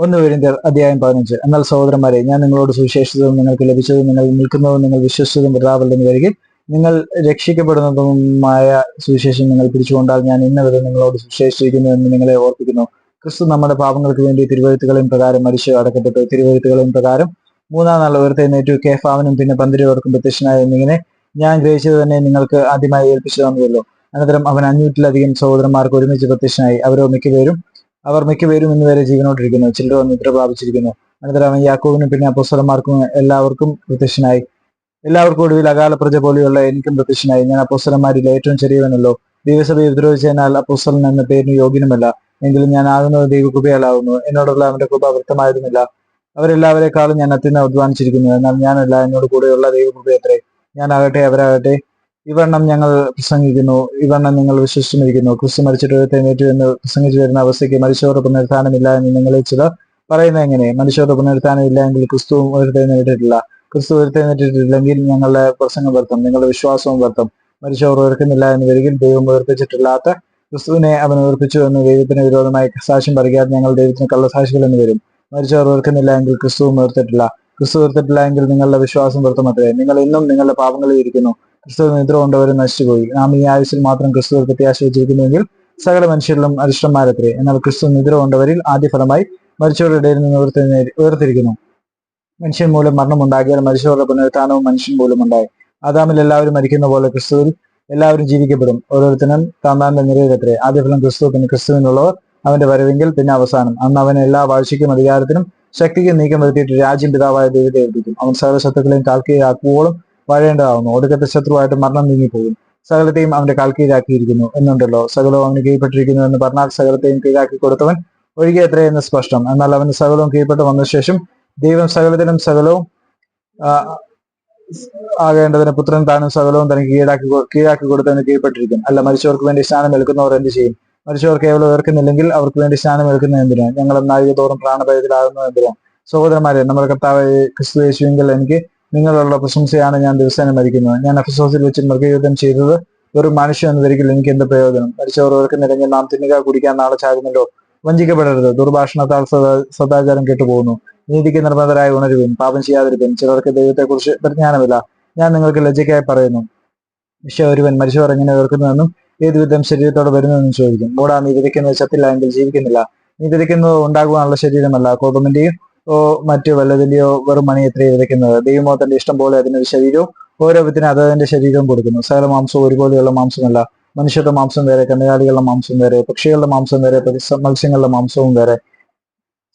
ഒന്ന് പേരിന്റെ അധ്യായം പതിനഞ്ച്. എന്നാൽ സഹോദരന്മാരെ ഞാൻ നിങ്ങളോട് സുവിശേഷിച്ചതും നിങ്ങൾക്ക് ലഭിച്ചതും നിങ്ങൾ നിൽക്കുന്നതും നിങ്ങൾ വിശ്വസിച്ചതും വൃതാവല്ലെന്ന് വരികിൽ നിങ്ങൾ രക്ഷിക്കപ്പെടുന്നതുമായ സുവിശേഷം നിങ്ങൾ പിടിച്ചുകൊണ്ടാൽ ഞാൻ ഇന്ന വിധം നിങ്ങളോട് സുവിശേഷിച്ചിരിക്കുന്നു എന്ന് നിങ്ങളെ ഓർപ്പിക്കുന്നു. ക്രിസ്തു നമ്മുടെ പാപങ്ങൾക്ക് വേണ്ടി തിരുവഴുത്തുകളും പ്രകാരം മരിച്ചു അടക്കപ്പെട്ടു. തിരുവഴുത്തുകളും പ്രകാരം മൂന്നാം നാൾ ഉയർത്തെഴുന്നേറ്റു കേഫാവിനും പിന്നെ പന്തിരുവർക്കും പ്രത്യക്ഷനായ എന്നിങ്ങനെ ഞാൻ ഗ്രഹിച്ചത് തന്നെ നിങ്ങൾക്ക് ആദ്യമായി ഏൽപ്പിച്ചു തന്നതല്ലോ അനന്തരം അവൻ അഞ്ഞൂറ്റിലധികം സഹോദരന്മാർക്ക് ഒരുമിച്ച് പ്രത്യക്ഷനായി. അവരോ മിക്കപേരും അവർ മിക്കപേരും ഇന്ന് വരെ ജീവനോട്ടിരിക്കുന്നു. ചിലർ നിദ്ര പ്രാപിച്ചിരിക്കുന്നു. അനന്തരം യാക്കോവിനും പിന്നെ അപ്പോസ്വലന്മാർക്കും എല്ലാവർക്കും പ്രത്യക്ഷനായി. എല്ലാവർക്കും ഒടുവിൽ അകാല പ്രജ പോലെയുള്ള എനിക്കും പ്രത്യക്ഷനായി. ഞാൻ അപ്പോസ്വലന്മാരിൽ ഏറ്റവും ചെറിയവനല്ലോ. ദൈവസഭയെ ഉപദ്രവിച്ചതിനാൽ അപ്പോസ്വലൻ എന്ന പേരിന് യോഗ്യനുമല്ല. എങ്കിലും ഞാൻ ആകുന്നത് ദൈവകൃപയാലാവുന്നു എന്നോടുള്ള അവന്റെ കൃപ വ്യക്തമായതുമില്ല. അവരെല്ലാവരെക്കാളും ഞാൻ അത്യന്തം അധ്വാനിച്ചിരിക്കുന്നു. എന്നാൽ ഞാനല്ല. എന്നോട് കൂടെയുള്ള ദൈവകൃപയത്രേ. ഞാനാകട്ടെ അവരാകട്ടെ. ഇവണ്ണം ഞങ്ങൾ പ്രസംഗിക്കുന്നു ഇവണ്ണം നിങ്ങൾ വിശ്വസിച്ചിരിക്കുന്നു. ക്രിസ്തു മരിച്ചിട്ട് എഴുന്നേറ്റു എന്ന് പ്രസംഗിച്ചു വരുന്ന അവസ്ഥയ്ക്ക് മനുഷ്യരുടെ പുനരുത്ഥാനമില്ല എന്ന് നിങ്ങൾ ചിലർ പറയുന്നത് എങ്ങനെ? മനുഷ്യരുടെ പുനരുത്ഥാനം ഇല്ല എങ്കിൽ ക്രിസ്തു ഉയർത്തെഴുന്നേറ്റിട്ടില്ല. ക്രിസ്തു ഉയർത്തെഴുന്നേറ്റിട്ടില്ലെങ്കിൽ ഞങ്ങളുടെ പ്രസംഗം വ്യർത്ഥം നിങ്ങളുടെ വിശ്വാസവും വ്യർത്ഥം. മരിച്ചവർ ഉയർക്കുന്നില്ല എന്ന് വരികിൽ ദൈവം ഉയർപ്പിച്ചിട്ടില്ലാത്ത ക്രിസ്തുവിനെ അവൻ ഉയർപ്പിച്ചു എന്ന് ദൈവത്തിന് വിരോധമായി സാക്ഷ്യം പറയാതെ ഞങ്ങൾ ദൈവത്തിന് കള്ളസാക്ഷികൾ എന്ന് വരും. മരിച്ചവർ ഉയർക്കുന്നില്ല എങ്കിൽ ക്രിസ്തുവും ഉയർത്തിട്ടില്ല. ക്രിസ്തു ഉയർത്തിട്ടില്ല എങ്കിൽ നിങ്ങളുടെ വിശ്വാസം വ്യർത്ഥമത്രേ. നിങ്ങൾ ഇന്നും നിങ്ങളുടെ പാപങ്ങളിൽ ഇരിക്കുന്നു. ക്രിസ്തു നിദ്ര കൊണ്ടവരും നശിച്ചുപോയി. നാം ഈ ആയുസിൽ മാത്രം ക്രിസ്തു പ്രത്യാശ വെച്ചിരിക്കുന്നുവെങ്കിൽ സകല മനുഷ്യരിലും അരിഷ്ടന്മാരത്രേ എന്നാൽ ക്രിസ്തു നിദ്ര കൊണ്ടവരിൽ ആദ്യഫലമായി മരിച്ചവരുടെ ഇടയിൽ നിന്ന് ഉയർത്തി ഉയർത്തിരിക്കുന്നു മനുഷ്യൻ മൂലം മരണമുണ്ടാകിയാൽ മരിച്ചവരുടെ പുനരുത്ഥാനവും മനുഷ്യൻ മൂലം ഉണ്ടായി ആദാമിൽ എല്ലാവരും മരിക്കുന്ന പോലെ ക്രിസ്തുവിൽ എല്ലാവരും ജീവിക്കപ്പെടും. ഓരോരുത്തരും താന്താന്റെ നിറയിലെത്രേ ആദ്യഫലം ക്രിസ്തു പിന്നെ ക്രിസ്തുവിനുള്ളവർ അവന്റെ വരവെങ്കിൽ പിന്നെ അവസാനം. അന്ന് അവൻ എല്ലാ വാഴ്ചയ്ക്കും അധികാരത്തിനും ശക്തിക്കും നീക്കം വരുത്തിയിട്ട് രാജ്യം പിതാവായ ദൈവത്തെ ഏൽപ്പിക്കും. അവൻ സർവശത്രുക്കളെയും ശത്രുക്കളെയും കാൽക്കീഴാക്കുവോളം വാഴേണ്ടതാവുന്നു ഒടുക്കത്തെ ശത്രുവായിട്ട് മരണം നീങ്ങിപ്പോകും സകലത്തെയും അവന്റെ കാൽക്കീഴാക്കിയിരിക്കുന്നു എന്നുണ്ടല്ലോ. സകലവും അവന് കീഴ്പ്പെട്ടിരിക്കുന്നു എന്ന് പറഞ്ഞാൽ സകലത്തെയും കീഴാക്കി കൊടുത്തവൻ ഒഴികെ എത്രയെന്ന് സ്പഷ്ടം. എന്നാൽ അവന് സകലവും കീഴ്പ്പെട്ട് വന്ന ശേഷം ദൈവം സകലത്തിനും സകലവും ആകേണ്ടതിന് പുത്രൻ താനും സകലവും തനിക്ക് കീഴാക്കി കീഴാക്കി കൊടുത്തതിന് കീഴ്പ്പെട്ടിരിക്കും അല്ല മരിച്ചവർക്ക് വേണ്ടി സ്നാനം എടുക്കുന്നവർ എന്ത് ചെയ്യും? മരിച്ചവർ കേവലം ഉയർക്കുന്നില്ലെങ്കിൽ അവർക്ക് വേണ്ടി സ്നാനം എടുക്കുന്ന എന്തിനാ? ഞങ്ങൾ നാഴിക തോറും പ്രാണഭയത്തിലാകുന്നു എന്തിനാ? സഹോദരന്മാരെ നമ്മുടെ കർത്താവ് ക്രിസ്തു യേശുവെങ്കിൽ എനിക്ക് നിങ്ങളുള്ള പ്രശംസയാണ് ഞാൻ ദിവസേന മരിക്കുന്നത്. ഞാൻ അഫസോസിൽ വെച്ച് മൃഗയുദ്ധം ചെയ്തത് ഒരു മനുഷ്യൻ എന്ന വരികിൽ എനിക്ക് എന്ത് പ്രയോജനം? മരിച്ചവർ ഓർക്കുന്നില്ലെങ്കിൽ നാം തിന്നുക കുടിക്കാൻ നാളെ ചാകുന്നല്ലോ വഞ്ചിക്കപ്പെടരുത്. ദുർഭാഷണത്താൽ സദാ- സദാചാരം കേട്ടുപോകുന്നു. നീതിക്ക് നിർബന്ധരായി ഉണരുവിൻ പാപം ചെയ്യാതിരിക്കും ചിലർക്ക് ദൈവത്തെക്കുറിച്ച് പരിജ്ഞാനമില്ല ഞാൻ നിങ്ങൾക്ക് ലജ്ജയ്ക്കായി പറയുന്നു. പക്ഷെ ഒരുവൻ മരിച്ചവർ എങ്ങനെ ഓർക്കുന്നുവെന്നും ഏത് വിധം ശരീരത്തോടെ വരുന്നതെന്നും ചോദിക്കും. മൂടാ നീ വിതയ്ക്കുന്നത് ചത്തില്ല എങ്കിൽ ജീവിക്കുന്നില്ല. നീ വിതയ്ക്കുന്നത് ഉണ്ടാകുവാനുള്ള ശരീരമല്ല കോപമിന്റെയോ മറ്റു വല്ലതിന്റെയോ വെറും മണി എത്രയോ വിതയ്ക്കുന്നത് ദൈവമോ തന്റെ ഇഷ്ടം പോലെ അതിനൊരു ശരീരവും ഓരോ വിധത്തിന് അതതിന്റെ ശരീരവും കൊടുക്കുന്നു. സകല മാംസവും ഒരുപോലെയുള്ള മാംസമല്ല. മനുഷ്യരുടെ മാംസം വേറെ കന്നുകാലികളുടെ മാംസം വേറെ പക്ഷികളുടെ മാംസം വേറെ മത്സ്യങ്ങളുടെ മാംസവും വേറെ.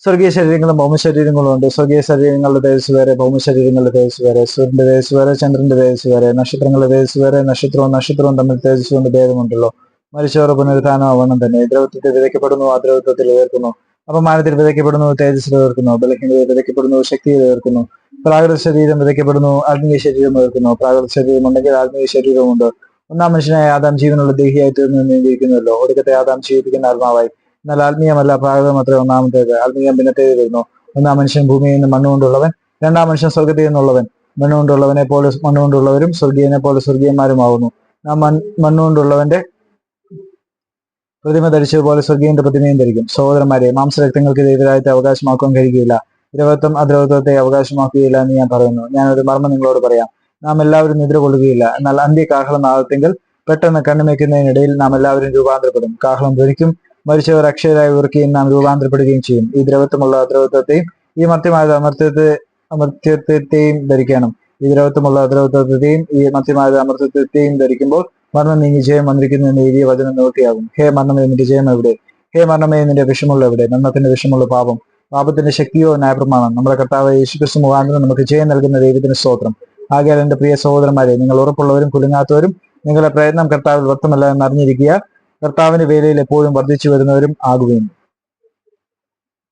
സ്വർഗീയ ശരീരങ്ങളും ഭൗമശരീരങ്ങളും ഉണ്ട്. സ്വർഗീയ ശരീരങ്ങളുടെ തേജസ് വേറെ ഭൗമശരീരങ്ങളുടെ തേജസ് വേറെ സൂര്യന്റെ തേജസ് വേറെ ചന്ദ്രന്റെ തേജസ് വേറെ നക്ഷത്രങ്ങളുടെ തേജസ് വേറെ നക്ഷത്രവും നക്ഷത്രവും തമ്മിൽ തേജസ് കൊണ്ട് ഭേദമുണ്ടല്ലോ. മരിച്ചവരുടെ പുനരുദ്ധാനം അവണം തന്നെ. ദ്രവത്വത്തിൽ വിതയ്ക്കപ്പെടുന്നു ആ ദ്രവത്വത്തിൽ ഉയർത്തുന്നു. അപമാനത്തിൽ വിതയ്ക്കപ്പെടുന്നു തേജസ് വിതർക്കുന്നു ബലഹീനത വിതയ്ക്കപ്പെടുന്നു ശക്തി വിതർക്കുന്നു പ്രാകൃത ശരീരം വിതയ്ക്കപ്പെടുന്നു ആത്മീയ ശരീരം വിതർക്കുന്നു പ്രാകൃത ശരീരം ഉണ്ടെങ്കിൽ ആത്മീയ ശരീരമുണ്ട് ഒന്നാം മനുഷ്യനായ ആദാം ജീവനുള്ള ദേഹിയായി തീർന്നു നീണ്ടിരിക്കുന്നുവല്ലോ ഒടുക്കത്തെ ആദാം ജീവിപ്പിക്കുന്ന ആത്മാവായി. എന്നാൽ ആത്മീയമല്ല പ്രാകൃതം അത്ര ഒന്നാമത്തേത്. ആത്മീയം പിന്നത്തേത് വരുന്നു ഒന്നാം മനുഷ്യൻ ഭൂമിയിൽ നിന്ന് മണ്ണുകൊണ്ടുള്ളവൻ രണ്ടാം മനുഷ്യൻ സ്വർഗത്തിൽ നിന്നുള്ളവൻ. മണ്ണുകൊണ്ടുള്ളവനെ പോലെ മണ്ണുകൊണ്ടുള്ളവരും സ്വർഗീയനെ പോലെ സ്വർഗീയന്മാരുമാവുന്നു നാം മണ്ണുകൊണ്ടുള്ളവന്റെ പ്രതിമ ധരിച്ചതുപോലെ സ്വർഗീയന്റെ പ്രതിമയും ധരിക്കും. സഹോദരന്മാരെ മാംസരക്തങ്ങൾക്ക് ദൈവരാജ്യത്തെ അവകാശമാക്കാൻ കഴിയുകയില്ല. ദ്രവത്വം അദ്രവത്വത്തെ അവകാശമാക്കുകയില്ല എന്ന് ഞാൻ പറയുന്നു. ഞാൻ ഒരു മർമ്മം നിങ്ങളോട് പറയാം. നാം എല്ലാവരും നിദ്ര കൊള്ളുകയില്ല. എന്നാൽ അന്ത്യകാഹളം നാളത്തെങ്കിൽ പെട്ടെന്ന് കണ്ണുമയ്ക്കുന്നതിനിടയിൽ നാം എല്ലാവരും രൂപാന്തരപ്പെടും. കാഹളം ധരിക്കും മരിച്ചവർ അക്ഷയരായി ഉറക്കുകയും നാം രൂപാന്തരപ്പെടുകയും ചെയ്യും. ഈ ദ്രവത്വമുള്ള അദ്രവത്വത്തെയും ഈ മർത്യമായ അമർത്യത്തെ അമർത്യത്വത്തെയും ധരിക്കണം. ഈ ദ്രവത്വമുള്ള അദ്രവത്വത്തെയും ഈ മധ്യമായ അമർത്യത്വത്തെയും ധരിക്കുമ്പോൾ മരണം നീ നിജയം വന്നിരിക്കുന്നു എന്ന് എഴുതിയ വചനം നിവൃത്തിയാകും. ഹേ മരണമേ നിന്റെ ജയം എവിടെ? ഹേ മരണമേ നിന്റെ വിഷമുള്ള എവിടെ? മരണത്തിന്റെ വിഷമുള്ള പാപം പാപത്തിന്റെ ശക്തിയോ ന്യായപ്രമാണം. നമ്മുടെ കർത്താവ് യേശുക്രിസ്തു മുഖാന്തരം നമുക്ക് ജയം നൽകുന്ന ദൈവത്തിന് സ്തോത്രം. ആകയാൽ എന്റെ പ്രിയ സഹോദരന്മാരെ നിങ്ങൾ ഉറപ്പുള്ളവരും കുലുങ്ങാത്തവരും നിങ്ങളുടെ പ്രയത്നം കർത്താവിൽ വ്യക്തമല്ല എന്ന് അറിഞ്ഞിരിക്കുക കർത്താവിന്റെ വേലയിൽ എപ്പോഴും വർദ്ധിച്ചു വരുന്നവരും ആകുകയും